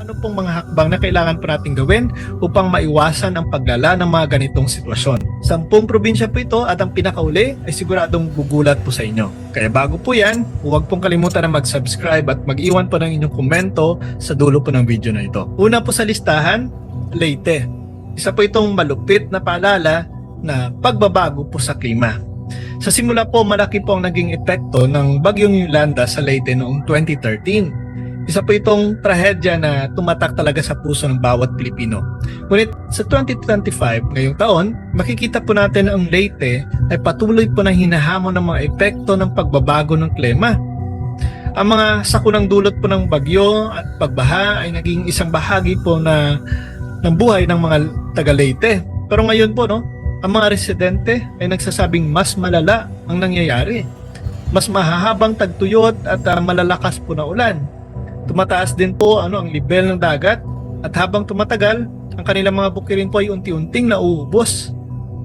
Ano pong mga hakbang na kailangan po natin gawin upang maiwasan ang paglala ng mga ganitong sitwasyon? Sampung probinsya po ito at ang pinakauli ay siguradong gugulat po sa inyo. Kaya bago po yan, huwag pong kalimutan na mag-subscribe at mag-iwan po ng inyong komento sa dulo po ng video na ito. Una po sa listahan, Leyte. Isa po itong malupit na paalala na pagbabago po sa klima. Sa simula po, malaki po ang naging epekto ng bagyong Yolanda sa Leyte noong 2013. Isa po itong trahedya na tumatak talaga sa puso ng bawat Pilipino. Ngunit sa 2025, ngayong taon, makikita po natin ang Leyte ay patuloy po na hinahamon ng mga epekto ng pagbabago ng klima. Ang mga sakunang dulot po ng bagyo at pagbaha ay naging isang bahagi po na ng buhay ng mga taga Leyte. Pero ngayon po, no, ang mga residente ay nagsasabing mas malala ang nangyayari. Mas mahahabang tagtuyot at ah, malalakas po na ulan. Tumataas din po ano ang level ng dagat at habang tumatagal, ang kanilang mga bukirin po ay unti-unting nauubos.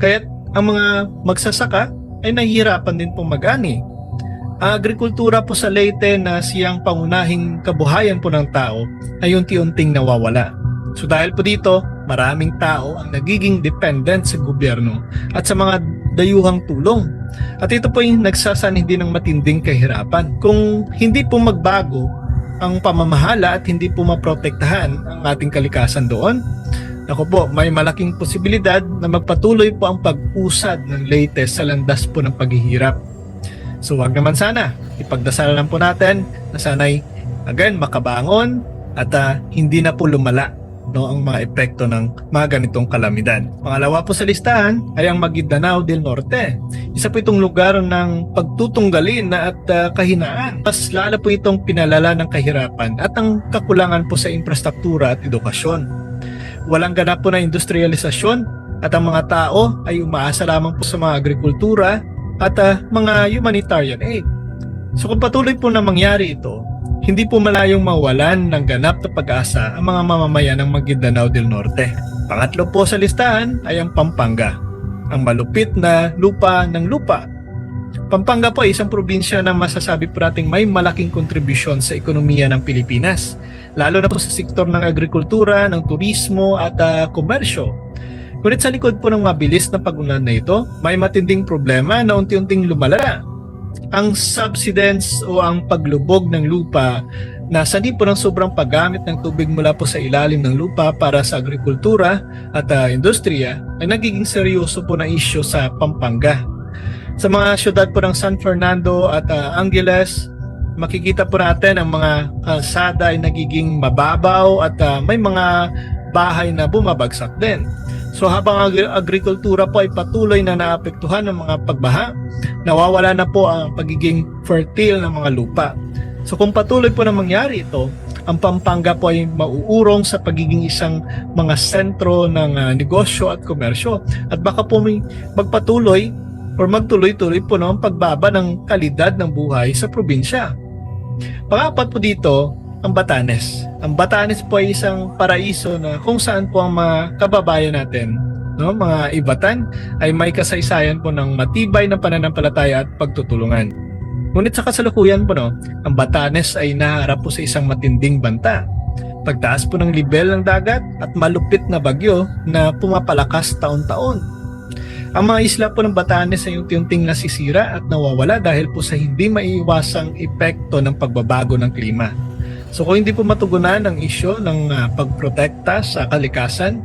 Kaya't ang mga magsasaka ay nahihirapan din pong mag-ani. Ang agrikultura po sa Leyte na siyang pangunahing kabuhayan po ng tao ay unti-unting nawawala. So dahil po dito, maraming tao ang nagiging dependent sa gobyerno at sa mga dayuhang tulong. At ito po yung nagsasanhin din ng matinding kahirapan. Kung hindi po magbago ang pamamahala at hindi po maprotektahan ang ating kalikasan doon, ako po, may malaking posibilidad na magpatuloy po ang pag-usad ng latest sa landas po ng paghihirap. So wag naman sana, ipagdasalan lang po natin na sana'y again makabangon at ah, hindi na po lumala no, ang mga epekto ng mga ganitong kalamidad. Pangalawa po sa listahan ay ang Maguindanao del Norte. Isa po itong lugar ng pagtutunggalin na at ah, kahinaan. Mas lalo po itong pinalala ng kahirapan at ang kakulangan po sa infrastruktura at edukasyon. Walang ganap po na industrialisasyon at ang mga tao ay umaasa lamang po sa mga agrikultura at ah, mga humanitarian aid. So kung patuloy po na mangyari ito, hindi po malayong mawalan ng ganap na pag-asa ang mga mamamayan ng Maguindanao del Norte. Pangatlo po sa listahan ay ang Pampanga, ang malupit na lupa ng lupa. Pampanga po ay isang probinsya na masasabi po nating may malaking kontribusyon sa ekonomiya ng Pilipinas, lalo na po sa sektor ng agrikultura, ng turismo at ah, komersyo. Ngunit sa likod po ng mabilis na pag-ulan na ito, may matinding problema na unti-unting lumala ang subsidence o ang paglubog ng lupa na sanhi po ng sobrang paggamit ng tubig mula po sa ilalim ng lupa para sa agrikultura at ah, industriya ay nagiging seryoso po na issue sa Pampanga. Sa mga syudad po ng San Fernando at ah, Angeles, makikita po natin ang mga kalsada ay nagiging mababaw at ah, may mga bahay na bumabagsak din. So habang agri- agrikultura po ay patuloy na naapektuhan ng mga pagbaha, nawawala na po ang pagiging fertile ng mga lupa. So kung patuloy po na mangyari ito, ang Pampanga po ay mauurong sa pagiging isang mga sentro ng ah, negosyo at komersyo at baka po may magpatuloy or magtuloy-tuloy po no, ang pagbaba ng kalidad ng buhay sa probinsya. Pangapat po dito, ang Batanes. Ang Batanes po ay isang paraiso na kung saan po ang mga kababayan natin, no, mga ibatan, ay may kasaysayan po ng matibay na pananampalataya at pagtutulungan. Ngunit sa kasalukuyan po, no, ang Batanes ay naharap po sa isang matinding banta. Pagtaas po ng level ng dagat at malupit na bagyo na pumapalakas taon-taon. Ang mga isla po ng Batanes ay unti-unting nasisira at nawawala dahil po sa hindi maiiwasang epekto ng pagbabago ng klima. So kung hindi po matugunan ang isyo ng ah, pagprotekta sa kalikasan,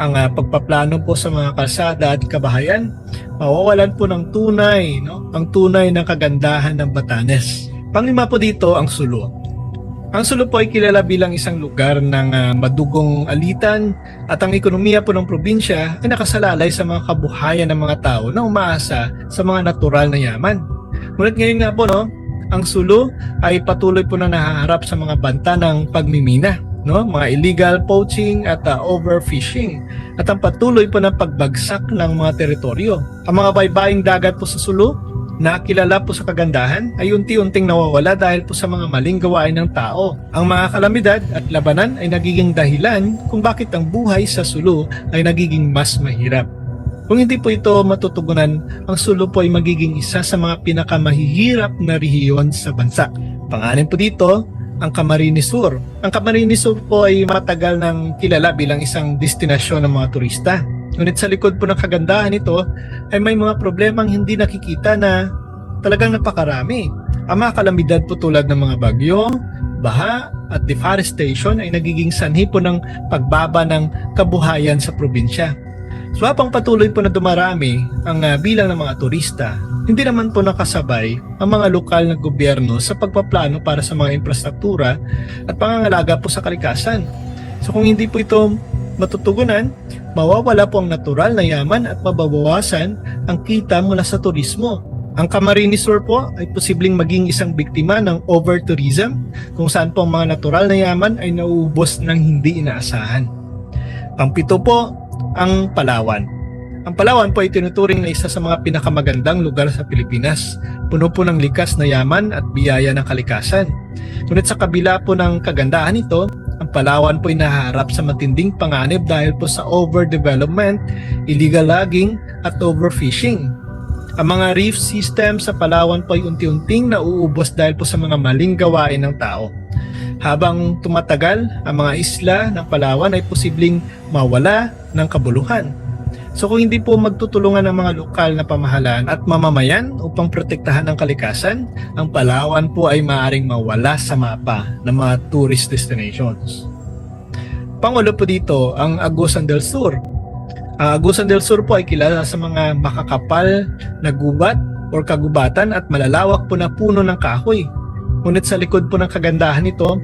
ang ah, pagpaplano po sa mga kalsada at kabahayan, mawawalan po ng tunay, no? ang tunay na kagandahan ng Batanes. Panglima po dito ang Sulu. Ang Sulu po ay kilala bilang isang lugar ng ah, madugong alitan at ang ekonomiya po ng probinsya ay nakasalalay sa mga kabuhayan ng mga tao na umaasa sa mga natural na yaman. Ngunit ngayon nga po, no, ang Sulu ay patuloy po na nahaharap sa mga banta ng pagmimina, no? mga illegal poaching at uh, overfishing at ang patuloy po na pagbagsak ng mga teritoryo. Ang mga baybaying dagat po sa Sulu na kilala po sa kagandahan ay unti-unting nawawala dahil po sa mga maling gawain ng tao. Ang mga kalamidad at labanan ay nagiging dahilan kung bakit ang buhay sa Sulu ay nagiging mas mahirap. Kung hindi po ito matutugunan, ang Sulu po ay magiging isa sa mga pinakamahihirap na rehiyon sa bansa. Pangalan po dito, ang Camarines Sur. Ang Camarines Sur po ay matagal nang kilala bilang isang destinasyon ng mga turista. Ngunit sa likod po ng kagandahan nito ay may mga problemang hindi nakikita na talagang napakarami. Ang mga kalamidad po tulad ng mga bagyo, baha at deforestation ay nagiging sanhi po ng pagbaba ng kabuhayan sa probinsya. So habang patuloy po na dumarami ang ah, bilang ng mga turista, hindi naman po nakasabay ang mga lokal na gobyerno sa pagpaplano para sa mga infrastruktura at pangangalaga po sa kalikasan. So kung hindi po ito matutugunan, mawawala po ang natural na yaman at mababawasan ang kita mula sa turismo. Ang Camarines Sur po ay posibleng maging isang biktima ng over-tourism kung saan po ang mga natural na yaman ay nauubos ng hindi inaasahan. Pangpito po, ang Palawan. Ang Palawan po ay tinuturing na isa sa mga pinakamagandang lugar sa Pilipinas. Puno po ng likas na yaman at biyaya ng kalikasan. Ngunit sa kabila po ng kagandahan nito, ang Palawan po ay naharap sa matinding panganib dahil po sa overdevelopment, illegal logging at overfishing. Ang mga reef system sa Palawan po ay unti-unting nauubos dahil po sa mga maling gawain ng tao. Habang tumatagal, ang mga isla ng Palawan ay posibleng mawala ng kabuluhan. So kung hindi po magtutulungan ng mga lokal na pamahalaan at mamamayan upang protektahan ang kalikasan, ang Palawan po ay maaaring mawala sa mapa ng mga tourist destinations. Pangulo po dito ang Agusan del Sur. Ang Agusan del Sur po ay kilala sa mga makakapal na gubat or kagubatan at malalawak po na puno ng kahoy. Ngunit sa likod po ng kagandahan nito,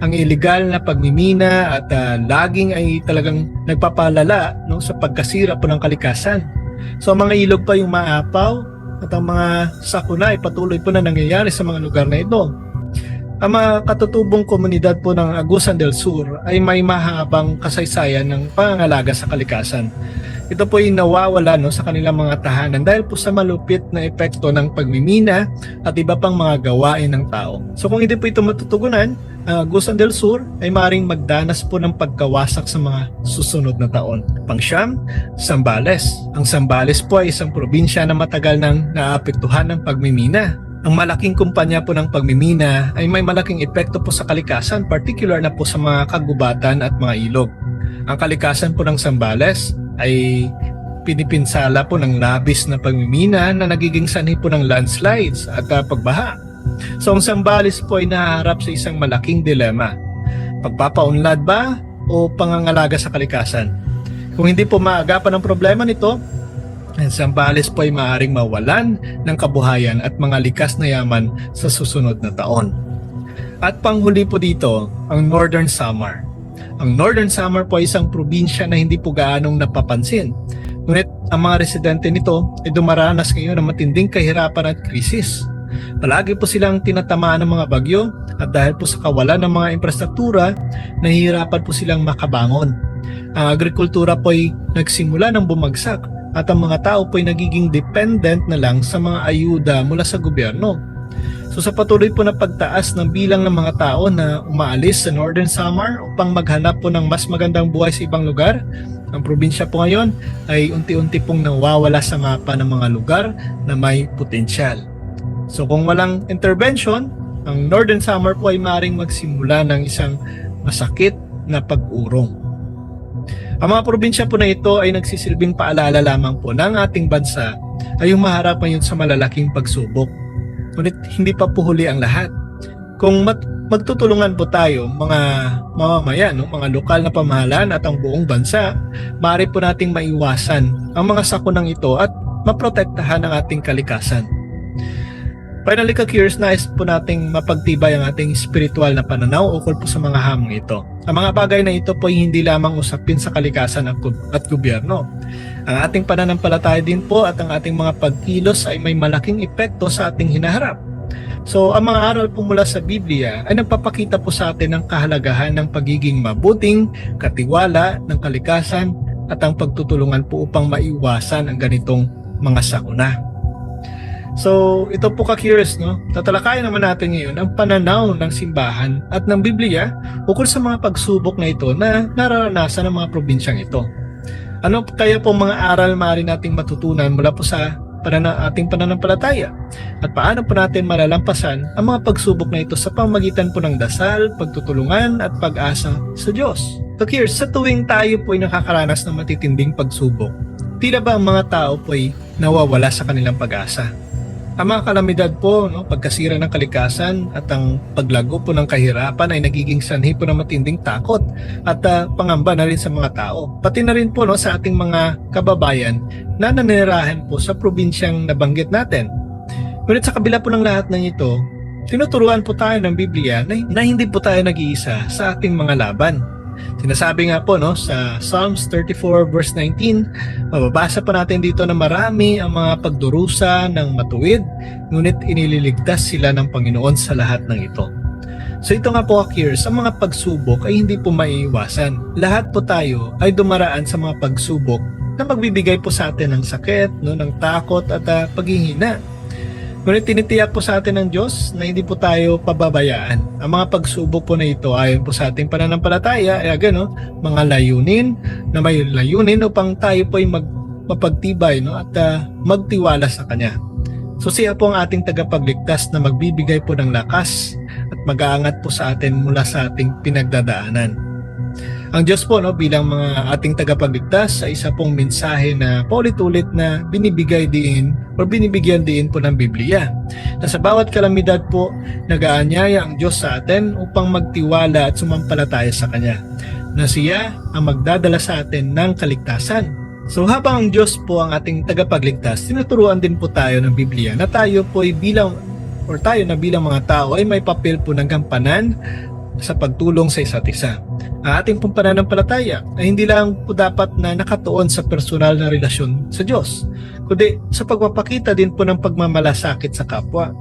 ang illegal na pagmimina at ah, logging ay talagang nagpapalala no, sa pagkasira po ng kalikasan. So ang mga ilog pa yung maapaw at ang mga sakuna ay patuloy po na nangyayari sa mga lugar na ito. Ang mga katutubong komunidad po ng Agusan del Sur ay may mahabang kasaysayan ng pangangalaga sa kalikasan. Ito po ay nawawala no, sa kanilang mga tahanan dahil po sa malupit na epekto ng pagmimina at iba pang mga gawain ng tao. So kung hindi po ito matutugunan, ang Agusan del Sur ay maring magdanas po ng pagkawasak sa mga susunod na taon. Pangsyam, Sambales. Ang Sambales po ay isang probinsya na matagal nang naapektuhan ng pagmimina. Ang malaking kumpanya po ng pagmimina ay may malaking epekto po sa kalikasan, particular na po sa mga kagubatan at mga ilog. Ang kalikasan po ng Sambales ay pinipinsala po ng labis na pagmimina na nagiging sanhi po ng landslides at ah, pagbaha. So ang Sambales po ay naharap sa isang malaking dilema. Pagpapaunlad ba o pangangalaga sa kalikasan? Kung hindi po maagapan ang problema nito, ang Sambales po ay maaaring mawalan ng kabuhayan at mga likas na yaman sa susunod na taon. At panghuli po dito, ang Northern Samar. Ang Northern Samar po ay isang probinsya na hindi po gaanong napapansin. Ngunit ang mga residente nito ay dumaranas ngayon ng matinding kahirapan at krisis. Palagi po silang tinatamaan ng mga bagyo at dahil po sa kawalan ng mga infrastruktura, nahihirapan po silang makabangon. Ang agrikultura po ay nagsimula ng bumagsak at ang mga tao po ay nagiging dependent na lang sa mga ayuda mula sa gobyerno. So sa patuloy po na pagtaas ng bilang ng mga tao na umaalis sa Northern Samar upang maghanap po ng mas magandang buhay sa ibang lugar, ang probinsya po ngayon ay unti-unti pong nawawala sa mapa ng mga lugar na may potensyal. So kung walang intervention, ang Northern Samar po ay maring magsimula ng isang masakit na pag-urong. Ang mga probinsya po na ito ay nagsisilbing paalala lamang po ng ating bansa ay humaharap ngayon sa malalaking pagsubok. Ngunit hindi pa po huli ang lahat. Kung mat- magtutulungan po tayo, mga mamamayan, no, mga lokal na pamahalaan at ang buong bansa, maaari po nating maiwasan ang mga sakunang ito at maprotektahan ang ating kalikasan. Finally, ka-curious, nais po nating mapagtibay ang ating spiritual na pananaw ukol po sa mga hamon ito. Ang mga bagay na ito po ay hindi lamang usapin sa kalikasan at gobyerno. Ang ating pananampalataya din po at ang ating mga pagkilos ay may malaking epekto sa ating hinaharap. So, ang mga aral po mula sa Biblia ay nagpapakita po sa atin ng kahalagahan ng pagiging mabuting katiwala ng kalikasan at ang pagtutulungan po upang maiwasan ang ganitong mga sakuna. So, ito po ka-curious, no? Tatalakayan naman natin ngayon ang pananaw ng simbahan at ng Biblia ukol sa mga pagsubok na ito na nararanasan ng mga probinsyang ito. Ano kaya po mga aral maaari nating matutunan mula po sa panana, ating pananampalataya at paano po natin malalampasan ang mga pagsubok na ito sa pamagitan po ng dasal, pagtutulungan at pag-asa sa Diyos. Here, sa tuwing tayo po ay nakakaranas ng matitinding pagsubok, tila ba ang mga tao po ay nawawala sa kanilang pag-asa? Ang mga kalamidad po, no, pagkasira ng kalikasan at ang paglago po ng kahirapan ay nagiging sanhi po ng matinding takot at ah, pangamba na rin sa mga tao. Pati na rin po no, sa ating mga kababayan na nanirahan po sa probinsyang nabanggit natin. Ngunit sa kabila po ng lahat ng ito, tinuturuan po tayo ng Biblia na, na hindi po tayo nag-iisa sa ating mga laban. Sinasabi nga po no, sa Psalms 34 verse 19, mababasa pa natin dito na marami ang mga pagdurusa ng matuwid, ngunit inililigtas sila ng Panginoon sa lahat ng ito. So ito nga po Akir, sa mga pagsubok ay hindi po maiiwasan. Lahat po tayo ay dumaraan sa mga pagsubok na magbibigay po sa atin ng sakit, no, ng takot at ah, paghihina. Ngunit tinitiyak po sa atin ng Diyos na hindi po tayo pababayaan. Ang mga pagsubok po na ito ayon po sa ating pananampalataya ay agad, no, mga layunin na may layunin upang tayo po ay mag, mapagtibay no, at ah, magtiwala sa Kanya. So siya po ang ating tagapagligtas na magbibigay po ng lakas at mag-aangat po sa atin mula sa ating pinagdadaanan. Ang Diyos po no, bilang mga ating tagapagligtas ay isa pong mensahe na paulit-ulit na binibigay din o binibigyan din po ng Biblia. Na sa bawat kalamidad po, nagaanyaya ang Diyos sa atin upang magtiwala at sumampalataya sa Kanya. Na siya ang magdadala sa atin ng kaligtasan. So habang ang Diyos po ang ating tagapagligtas, tinuturuan din po tayo ng Biblia na tayo po ay bilang or tayo na bilang mga tao ay may papel po ng gampanan sa pagtulong sa isa't isa. Ang ating pong pananampalataya ay hindi lang po dapat na nakatuon sa personal na relasyon sa Diyos, kundi sa pagpapakita din po ng pagmamalasakit sa kapwa.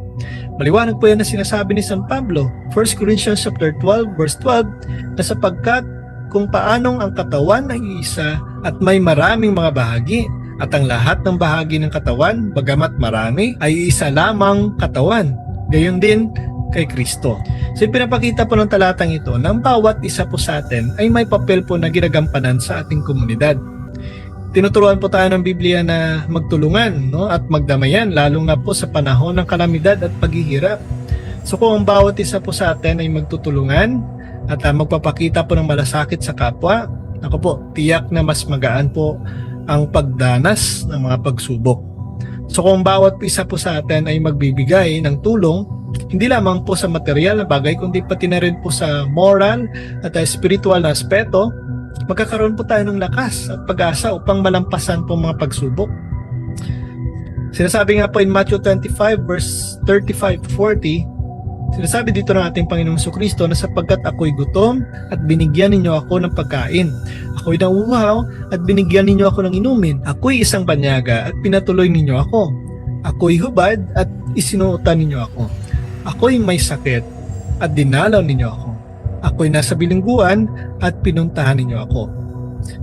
Maliwanag po yan na sinasabi ni San Pablo, 1 Corinthians chapter 12 verse 12, na sapagkat kung paanong ang katawan ay isa at may maraming mga bahagi, at ang lahat ng bahagi ng katawan, bagamat marami, ay isa lamang katawan. Gayon din kay Kristo. So pinapakita po ng talatang ito na bawat isa po sa atin ay may papel po na ginagampanan sa ating komunidad. Tinuturuan po tayo ng Biblia na magtulungan no? at magdamayan lalong na po sa panahon ng kalamidad at paghihirap. So kung ang bawat isa po sa atin ay magtutulungan at ah, magpapakita po ng malasakit sa kapwa, ako po, tiyak na mas magaan po ang pagdanas ng mga pagsubok. So kung bawat isa po sa atin ay magbibigay ng tulong, hindi lamang po sa material na bagay, kundi pati na rin po sa moral at uh, spiritual na aspeto, magkakaroon po tayo ng lakas at pag-asa upang malampasan po mga pagsubok. Sinasabi nga po in Matthew 25 verse 35 to 40, sinasabi dito ng ating Panginoong Kristo na sapagkat ako'y gutom at binigyan ninyo ako ng pagkain. Ako'y nauuhaw at binigyan ninyo ako ng inumin. Ako'y isang banyaga at pinatuloy ninyo ako. Ako'y hubad at isinuotan ninyo ako. Ako'y may sakit at dinalaw ninyo ako. Ako'y nasa bilingguan at pinuntahan ninyo ako.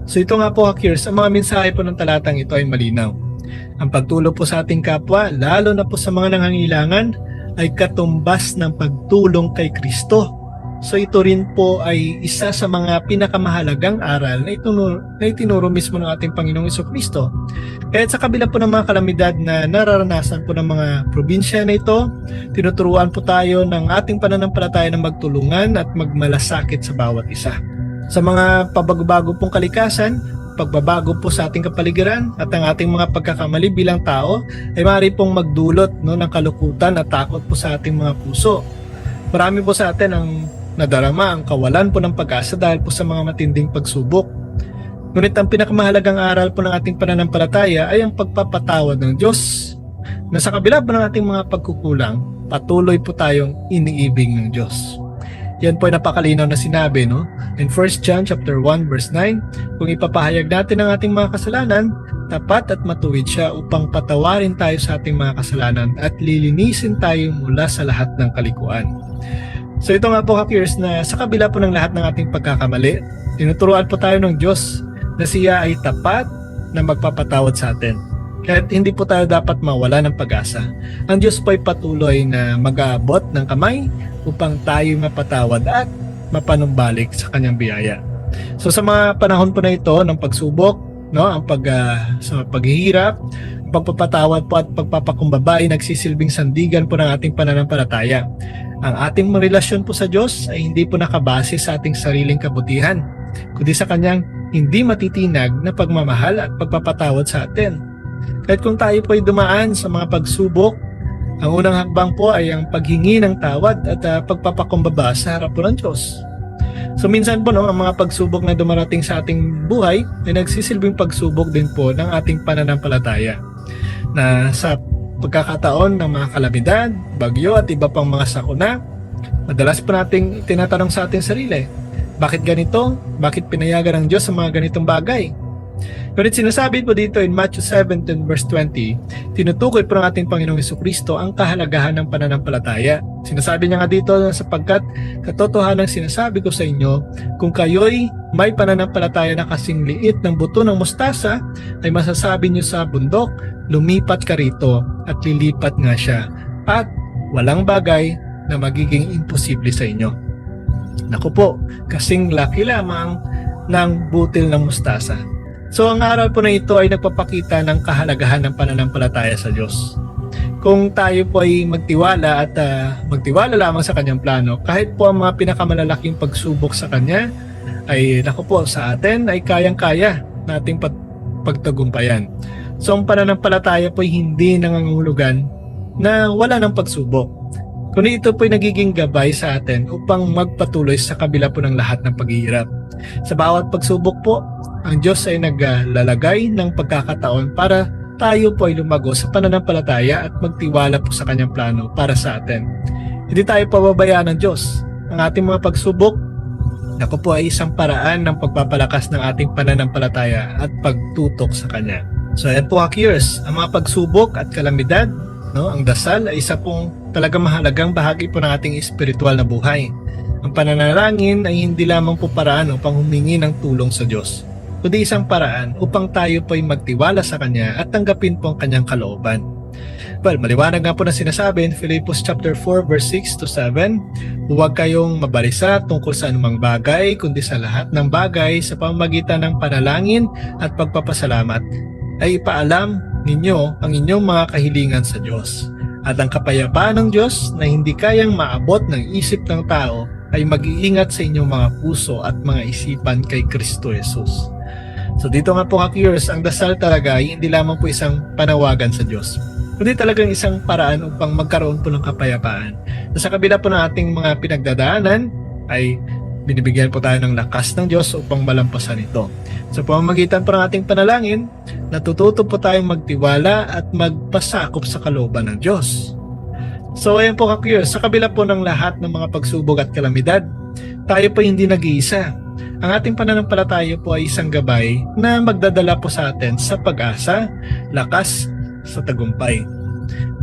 So ito nga po, Hakirs, ang mga mensahe po ng talatang ito ay malinaw. Ang pagtulong po sa ating kapwa, lalo na po sa mga nangangailangan, ay katumbas ng pagtulong kay Kristo. So ito rin po ay isa sa mga pinakamahalagang aral na itinuro, na itinuro mismo ng ating Panginoong Iso Kristo. Sa kabila po ng mga kalamidad na nararanasan po ng mga probinsya na ito, tinuturuan po tayo ng ating pananampalataya na magtulungan at magmalasakit sa bawat isa. Sa mga pabago-bago pong kalikasan, pagbabago po sa ating kapaligiran at ang ating mga pagkakamali bilang tao ay maaari pong magdulot no, ng kalukutan at takot po sa ating mga puso. Marami po sa atin ang nadarama ang kawalan po ng pag-asa dahil po sa mga matinding pagsubok. Ngunit ang pinakamahalagang aral po ng ating pananampalataya ay ang pagpapatawad ng Diyos na sa kabila po ng ating mga pagkukulang, patuloy po tayong iniibig ng Diyos. Yan po ay napakalinaw na sinabi, no? In 1 John chapter 1 verse 9, kung ipapahayag natin ang ating mga kasalanan, tapat at matuwid siya upang patawarin tayo sa ating mga kasalanan at lilinisin tayo mula sa lahat ng kalikuan. So ito nga po Hakirs na sa kabila po ng lahat ng ating pagkakamali, tinuturuan po tayo ng Diyos na siya ay tapat na magpapatawad sa atin. Kahit hindi po tayo dapat mawala ng pag-asa. Ang Diyos po ay patuloy na mag-aabot ng kamay upang tayo mapatawad at mapanumbalik sa kanyang biyaya. So sa mga panahon po na ito ng pagsubok, no? Ang pag ah, sa paghihirap, pagpapatawad po at pagpapakumbaba ay nagsisilbing sandigan po ng ating pananampalataya. Ang ating relasyon po sa Diyos ay hindi po nakabase sa ating sariling kabutihan, kundi sa kanyang hindi matitinag na pagmamahal at pagpapatawad sa atin. Kahit kung tayo po ay dumaan sa mga pagsubok, ang unang hakbang po ay ang paghingi ng tawad at ah, pagpapakumbaba sa harap po ng Diyos. So minsan po no, ang mga pagsubok na dumarating sa ating buhay ay nagsisilbing pagsubok din po ng ating pananampalataya na sa pagkakataon ng mga kalamidad, bagyo at iba pang mga sakuna, madalas po nating tinatanong sa ating sarili, bakit ganito? Bakit pinayagan ng Diyos sa mga ganitong bagay? Pero sinasabi po dito in Matthew 17 verse 20, tinutukoy po ng ating Panginoong Kristo ang kahalagahan ng pananampalataya. Sinasabi niya nga dito sapagkat katotohanan sinasabi ko sa inyo, kung kayo'y may pananampalataya na kasing liit ng buto ng mustasa, ay masasabi niyo sa bundok, lumipat ka rito at lilipat nga siya. At walang bagay na magiging imposible sa inyo. Naku po, kasing laki lamang ng butil ng mustasa. So ang aral po na ito ay nagpapakita ng kahalagahan ng pananampalataya sa Diyos. Kung tayo po ay magtiwala at ah, magtiwala lamang sa kanyang plano, kahit po ang mga pinakamalalaking pagsubok sa kanya, ay naku po sa atin ay kayang-kaya nating pag- pagtagumpayan. So ang pananampalataya po ay hindi nangangulugan na wala ng pagsubok. Kundi ito po ay nagiging gabay sa atin upang magpatuloy sa kabila po ng lahat ng paghihirap. Sa bawat pagsubok po, ang Diyos ay naglalagay ng pagkakataon para tayo po ay lumago sa pananampalataya at magtiwala po sa kanyang plano para sa atin. Hindi tayo pababayaan ng Diyos. Ang ating mga pagsubok, ako po ay isang paraan ng pagpapalakas ng ating pananampalataya at pagtutok sa Kanya. So ayan po Hackers, ang mga pagsubok at kalamidad, no, ang dasal ay isa pong talaga mahalagang bahagi po ng ating espiritual na buhay. Ang pananalangin ay hindi lamang po paraan upang humingi ng tulong sa Diyos, kundi isang paraan upang tayo po ay magtiwala sa Kanya at tanggapin po ang Kanyang kalooban. Well, maliwanag nga po na sinasabi in Philippus chapter 4 verse 6 to 7, huwag kayong mabalisa tungkol sa anumang bagay, kundi sa lahat ng bagay sa pamamagitan ng panalangin at pagpapasalamat ay ipaalam ninyo ang inyong mga kahilingan sa Diyos. At ang kapayapaan ng Diyos na hindi kayang maabot ng isip ng tao ay mag-iingat sa inyong mga puso at mga isipan kay Kristo Jesus. So dito nga po Hackers, ang dasal talaga ay hindi lamang po isang panawagan sa Diyos, kundi talagang isang paraan upang magkaroon po ng kapayapaan. Na sa kabila po ng ating mga pinagdadaanan ay binibigyan po tayo ng lakas ng Diyos upang malampasan ito. Sa pamamagitan po ng ating panalangin, natututo po tayong magtiwala at magpasakop sa kalooban ng Diyos. So ayan po kakuyos, sa kabila po ng lahat ng mga pagsubok at kalamidad, tayo po hindi nag-iisa. Ang ating pananampalataya po ay isang gabay na magdadala po sa atin sa pag-asa, lakas, sa tagumpay.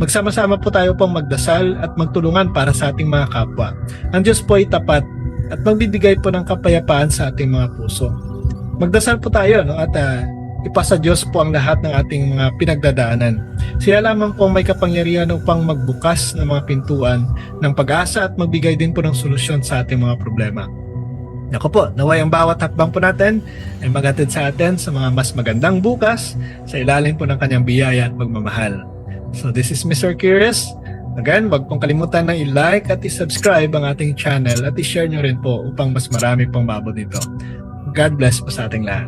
Magsama-sama po tayo pong magdasal at magtulungan para sa ating mga kapwa. Ang Diyos po ay tapat at magbibigay po ng kapayapaan sa ating mga puso. Magdasal po tayo no? at ah, ipasa Diyos po ang lahat ng ating mga pinagdadaanan. Siya lamang po may kapangyarihan upang magbukas ng mga pintuan ng pag-asa at magbigay din po ng solusyon sa ating mga problema. Ako po, naway ang bawat hakbang po natin ay magatid sa atin sa mga mas magandang bukas sa ilalim po ng kanyang biyaya at pagmamahal. So this is Mr. Curious. Again, wag pong kalimutan na i-like at i-subscribe ang ating channel at i-share nyo rin po upang mas marami pong mabot dito. God bless po sa ating lahat.